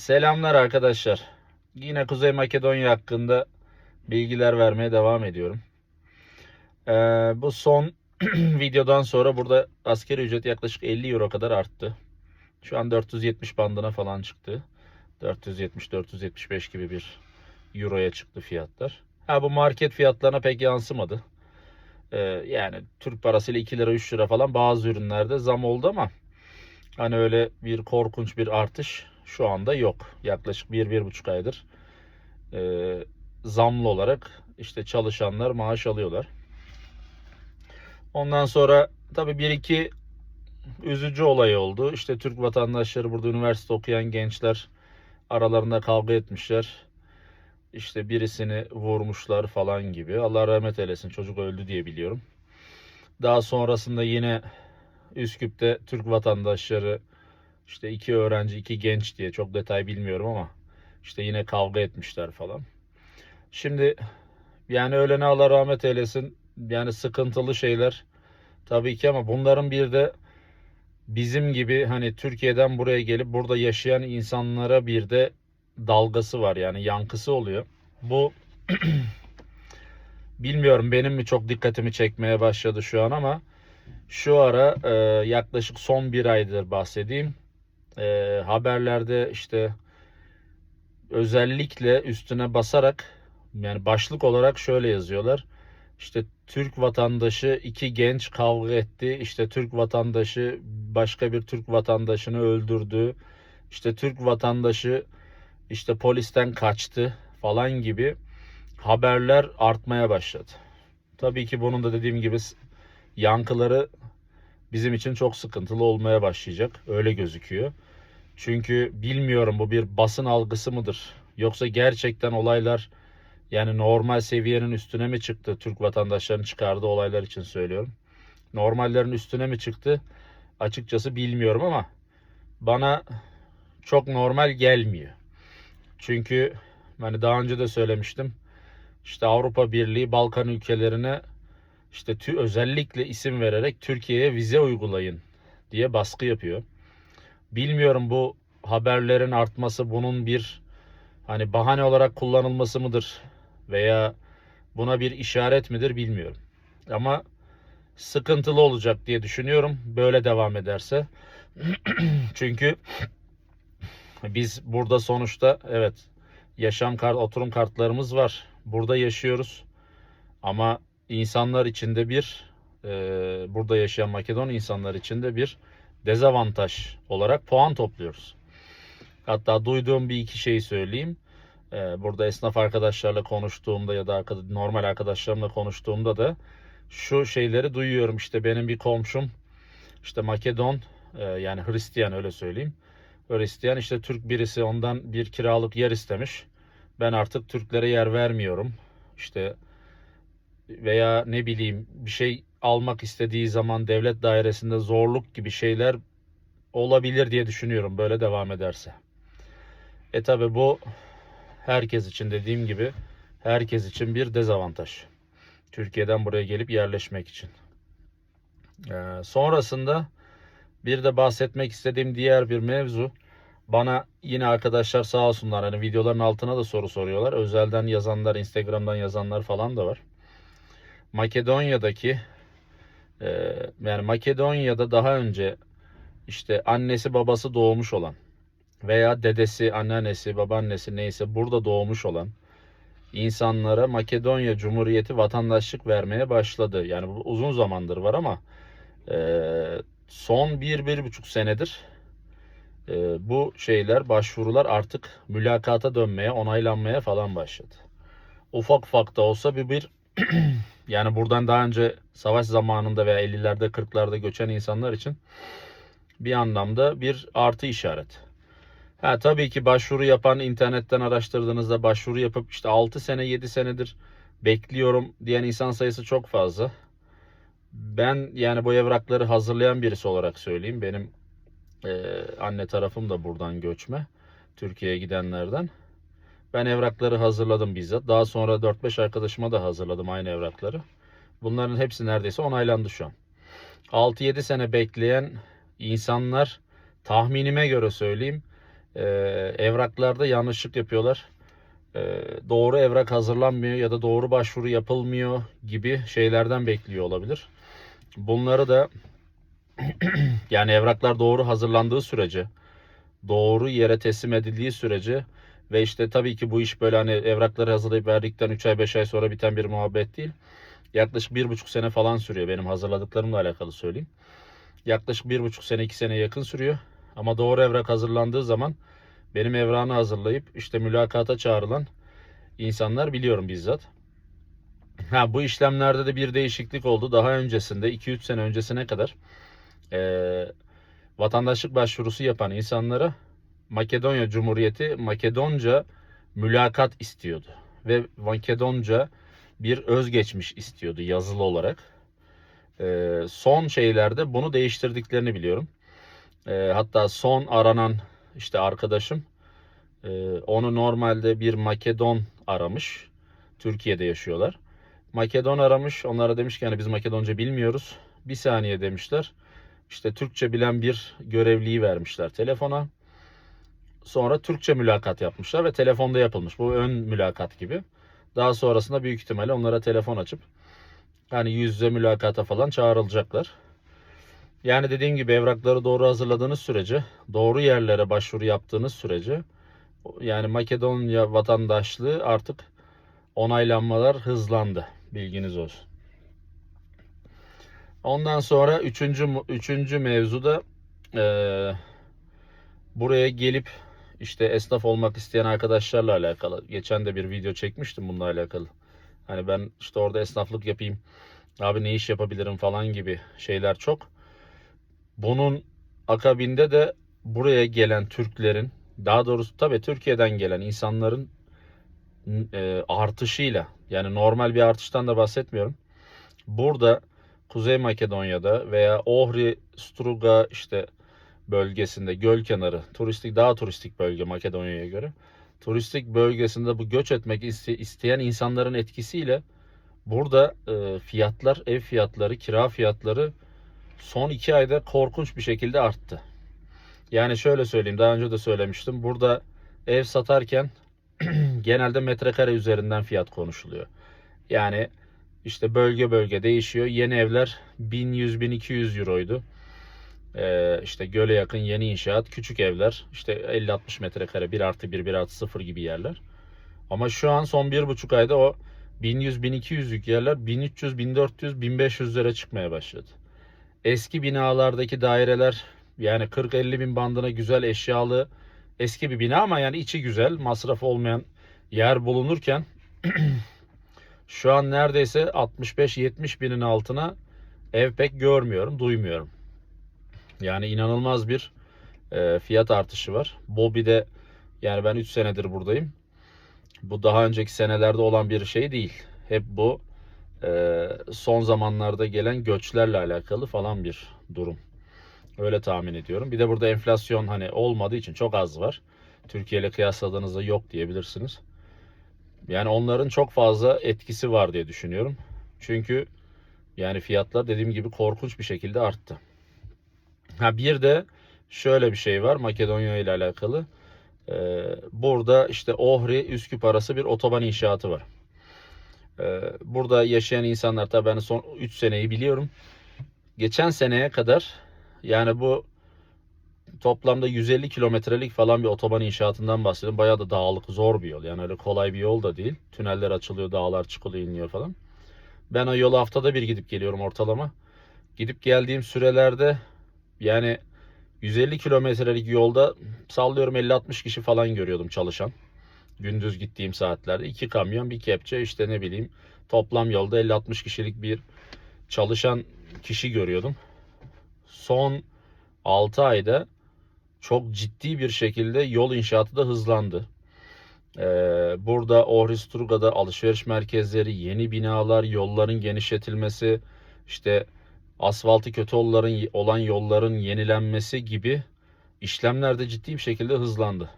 Selamlar arkadaşlar. Yine Kuzey Makedonya hakkında bilgiler vermeye devam ediyorum. Ee, bu son videodan sonra burada askeri ücret yaklaşık 50 euro kadar arttı. Şu an 470 bandına falan çıktı. 470-475 gibi bir euroya çıktı fiyatlar. Ha bu market fiyatlarına pek yansımadı. Ee, yani Türk parasıyla 2 lira 3 lira falan bazı ürünlerde zam oldu ama hani öyle bir korkunç bir artış şu anda yok. Yaklaşık 1-1,5 aydır e, zamlı olarak işte çalışanlar maaş alıyorlar. Ondan sonra tabii bir iki üzücü olay oldu. İşte Türk vatandaşları burada üniversite okuyan gençler aralarında kavga etmişler. İşte birisini vurmuşlar falan gibi. Allah rahmet eylesin çocuk öldü diye biliyorum. Daha sonrasında yine Üsküp'te Türk vatandaşları işte iki öğrenci, iki genç diye çok detay bilmiyorum ama işte yine kavga etmişler falan. Şimdi yani ölene Allah rahmet eylesin. Yani sıkıntılı şeyler tabii ki ama bunların bir de bizim gibi hani Türkiye'den buraya gelip burada yaşayan insanlara bir de dalgası var yani yankısı oluyor. Bu bilmiyorum benim mi çok dikkatimi çekmeye başladı şu an ama şu ara e, yaklaşık son bir aydır bahsedeyim. E, haberlerde işte özellikle üstüne basarak yani başlık olarak şöyle yazıyorlar. İşte Türk vatandaşı iki genç kavga etti. İşte Türk vatandaşı başka bir Türk vatandaşını öldürdü. İşte Türk vatandaşı işte polisten kaçtı falan gibi haberler artmaya başladı. Tabii ki bunun da dediğim gibi yankıları bizim için çok sıkıntılı olmaya başlayacak. Öyle gözüküyor. Çünkü bilmiyorum bu bir basın algısı mıdır? Yoksa gerçekten olaylar yani normal seviyenin üstüne mi çıktı? Türk vatandaşlarının çıkardığı olaylar için söylüyorum. Normallerin üstüne mi çıktı? Açıkçası bilmiyorum ama bana çok normal gelmiyor. Çünkü hani daha önce de söylemiştim. İşte Avrupa Birliği Balkan ülkelerine işte tü, özellikle isim vererek Türkiye'ye vize uygulayın diye baskı yapıyor. Bilmiyorum bu haberlerin artması bunun bir hani bahane olarak kullanılması mıdır veya buna bir işaret midir bilmiyorum. Ama sıkıntılı olacak diye düşünüyorum böyle devam ederse. Çünkü biz burada sonuçta evet yaşam kart, oturum kartlarımız var. Burada yaşıyoruz. Ama insanlar içinde bir e, burada yaşayan Makedon insanlar içinde bir dezavantaj olarak puan topluyoruz. Hatta duyduğum bir iki şeyi söyleyeyim. E, burada esnaf arkadaşlarla konuştuğumda ya da normal arkadaşlarımla konuştuğumda da şu şeyleri duyuyorum. İşte benim bir komşum işte Makedon e, yani Hristiyan öyle söyleyeyim. Hristiyan işte Türk birisi ondan bir kiralık yer istemiş. Ben artık Türklere yer vermiyorum. İşte veya ne bileyim bir şey almak istediği zaman devlet dairesinde zorluk gibi şeyler olabilir diye düşünüyorum böyle devam ederse. E tabi bu herkes için dediğim gibi herkes için bir dezavantaj. Türkiye'den buraya gelip yerleşmek için. Ee, sonrasında bir de bahsetmek istediğim diğer bir mevzu. Bana yine arkadaşlar sağ olsunlar hani videoların altına da soru soruyorlar. Özelden yazanlar, Instagram'dan yazanlar falan da var. Makedonya'daki e, yani Makedonya'da daha önce işte annesi babası doğmuş olan veya dedesi, anneannesi, babaannesi neyse burada doğmuş olan insanlara Makedonya Cumhuriyeti vatandaşlık vermeye başladı. Yani bu uzun zamandır var ama e, son bir, bir buçuk senedir e, bu şeyler, başvurular artık mülakata dönmeye, onaylanmaya falan başladı. Ufak ufak da olsa bir, bir yani buradan daha önce savaş zamanında veya 50'lerde 40'larda göçen insanlar için bir anlamda bir artı işaret. Ha tabii ki başvuru yapan internetten araştırdığınızda başvuru yapıp işte 6 sene 7 senedir bekliyorum diyen insan sayısı çok fazla. Ben yani bu evrakları hazırlayan birisi olarak söyleyeyim. Benim e, anne tarafım da buradan göçme. Türkiye'ye gidenlerden. Ben evrakları hazırladım bizzat. Daha sonra 4-5 arkadaşıma da hazırladım aynı evrakları. Bunların hepsi neredeyse onaylandı şu an. 6-7 sene bekleyen insanlar tahminime göre söyleyeyim e, evraklarda yanlışlık yapıyorlar. E, doğru evrak hazırlanmıyor ya da doğru başvuru yapılmıyor gibi şeylerden bekliyor olabilir. Bunları da yani evraklar doğru hazırlandığı sürece, doğru yere teslim edildiği sürece ve işte tabii ki bu iş böyle hani evrakları hazırlayıp verdikten 3 ay 5 ay sonra biten bir muhabbet değil. Yaklaşık bir buçuk sene falan sürüyor benim hazırladıklarımla alakalı söyleyeyim. Yaklaşık bir buçuk sene iki sene yakın sürüyor. Ama doğru evrak hazırlandığı zaman benim evrağını hazırlayıp işte mülakata çağrılan insanlar biliyorum bizzat. Ha bu işlemlerde de bir değişiklik oldu. Daha öncesinde 2-3 sene öncesine kadar eee, vatandaşlık başvurusu yapan insanlara Makedonya Cumhuriyeti Makedonca mülakat istiyordu. Ve Makedonca bir özgeçmiş istiyordu yazılı olarak. Eee, son şeylerde bunu değiştirdiklerini biliyorum. Eee, hatta son aranan işte arkadaşım eee, onu normalde bir Makedon aramış. Türkiye'de yaşıyorlar. Makedon aramış. Onlara demiş ki hani biz Makedonca bilmiyoruz. Bir saniye demişler. İşte Türkçe bilen bir görevliyi vermişler telefona. Sonra Türkçe mülakat yapmışlar ve telefonda yapılmış. Bu ön mülakat gibi. Daha sonrasında büyük ihtimalle onlara telefon açıp hani yüz yüze mülakata falan çağrılacaklar. Yani dediğim gibi evrakları doğru hazırladığınız sürece, doğru yerlere başvuru yaptığınız sürece yani Makedonya vatandaşlığı artık onaylanmalar hızlandı. Bilginiz olsun. Ondan sonra üçüncü, üçüncü mevzuda eee, buraya gelip işte esnaf olmak isteyen arkadaşlarla alakalı. Geçen de bir video çekmiştim bununla alakalı. Hani ben işte orada esnaflık yapayım. Abi ne iş yapabilirim falan gibi şeyler çok. Bunun akabinde de buraya gelen Türklerin daha doğrusu tabii Türkiye'den gelen insanların e, artışıyla yani normal bir artıştan da bahsetmiyorum. Burada Kuzey Makedonya'da veya Ohri, Struga işte bölgesinde göl kenarı turistik daha turistik bölge Makedonya'ya göre. Turistik bölgesinde bu göç etmek iste- isteyen insanların etkisiyle burada e, fiyatlar, ev fiyatları, kira fiyatları son iki ayda korkunç bir şekilde arttı. Yani şöyle söyleyeyim, daha önce de söylemiştim. Burada ev satarken genelde metrekare üzerinden fiyat konuşuluyor. Yani işte bölge bölge değişiyor. Yeni evler 1100-1200 euroydu. Ee, işte göle yakın yeni inşaat, küçük evler işte 50-60 metrekare 1 artı 1, 1 artı 0 gibi yerler. Ama şu an son bir buçuk ayda o 1100-1200'lük yerler 1300, 1400, 1500 lira çıkmaya başladı. Eski binalardaki daireler yani 40-50 bin bandına güzel eşyalı eski bir bina ama yani içi güzel masraf olmayan yer bulunurken şu an neredeyse 65-70 binin altına ev pek görmüyorum, duymuyorum. Yani inanılmaz bir e, fiyat artışı var. Bobby'de yani ben 3 senedir buradayım. Bu daha önceki senelerde olan bir şey değil. Hep bu e, son zamanlarda gelen göçlerle alakalı falan bir durum. Öyle tahmin ediyorum. Bir de burada enflasyon hani olmadığı için çok az var. Türkiye ile kıyasladığınızda yok diyebilirsiniz. Yani onların çok fazla etkisi var diye düşünüyorum. Çünkü yani fiyatlar dediğim gibi korkunç bir şekilde arttı. Ha bir de şöyle bir şey var Makedonya ile alakalı. Ee, burada işte Ohri Üsküp arası bir otoban inşaatı var. Ee, burada yaşayan insanlar tabii ben son 3 seneyi biliyorum. Geçen seneye kadar yani bu toplamda 150 kilometrelik falan bir otoban inşaatından bahsediyorum. Bayağı da dağlık, zor bir yol. Yani öyle kolay bir yol da değil. Tüneller açılıyor, dağlar çıkılıyor, iniyor falan. Ben o yolu haftada bir gidip geliyorum ortalama. Gidip geldiğim sürelerde yani 150 kilometrelik yolda sallıyorum 50-60 kişi falan görüyordum çalışan. Gündüz gittiğim saatlerde. iki kamyon, bir kepçe işte ne bileyim toplam yolda 50-60 kişilik bir çalışan kişi görüyordum. Son 6 ayda çok ciddi bir şekilde yol inşaatı da hızlandı. Ee, burada Ohristurga'da alışveriş merkezleri, yeni binalar, yolların genişletilmesi, işte asfaltı kötü olan, yolların yenilenmesi gibi işlemler de ciddi bir şekilde hızlandı.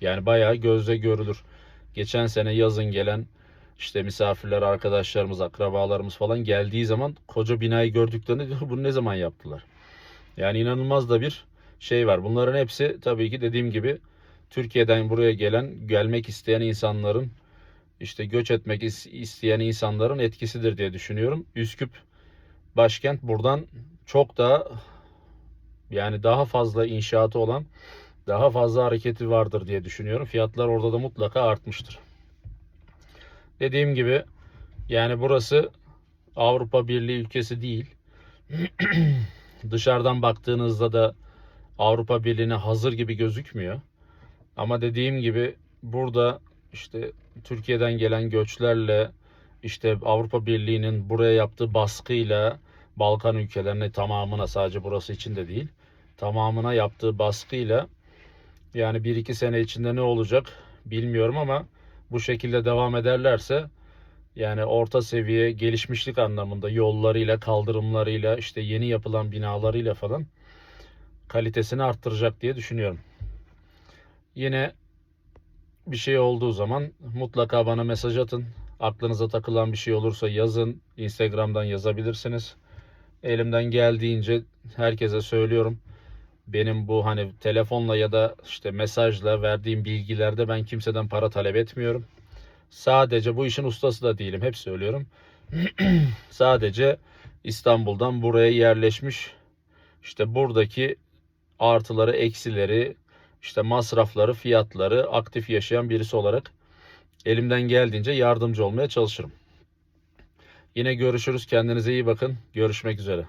Yani bayağı gözle görülür. Geçen sene yazın gelen işte misafirler, arkadaşlarımız, akrabalarımız falan geldiği zaman koca binayı gördüklerinde diyor bunu ne zaman yaptılar? Yani inanılmaz da bir şey var. Bunların hepsi tabii ki dediğim gibi Türkiye'den buraya gelen, gelmek isteyen insanların işte göç etmek is- isteyen insanların etkisidir diye düşünüyorum. Üsküp başkent buradan çok daha yani daha fazla inşaatı olan, daha fazla hareketi vardır diye düşünüyorum. Fiyatlar orada da mutlaka artmıştır. Dediğim gibi yani burası Avrupa Birliği ülkesi değil. Dışarıdan baktığınızda da Avrupa Birliği'ne hazır gibi gözükmüyor. Ama dediğim gibi burada işte Türkiye'den gelen göçlerle işte Avrupa Birliği'nin buraya yaptığı baskıyla Balkan ülkelerine tamamına sadece burası için de değil tamamına yaptığı baskıyla yani 1-2 sene içinde ne olacak bilmiyorum ama bu şekilde devam ederlerse yani orta seviye gelişmişlik anlamında yollarıyla, kaldırımlarıyla, işte yeni yapılan binalarıyla falan kalitesini arttıracak diye düşünüyorum. Yine bir şey olduğu zaman mutlaka bana mesaj atın. Aklınıza takılan bir şey olursa yazın. Instagram'dan yazabilirsiniz. Elimden geldiğince herkese söylüyorum. Benim bu hani telefonla ya da işte mesajla verdiğim bilgilerde ben kimseden para talep etmiyorum. Sadece bu işin ustası da değilim. Hep söylüyorum. Sadece İstanbul'dan buraya yerleşmiş işte buradaki artıları, eksileri, işte masrafları, fiyatları aktif yaşayan birisi olarak elimden geldiğince yardımcı olmaya çalışırım. Yine görüşürüz. Kendinize iyi bakın. Görüşmek üzere.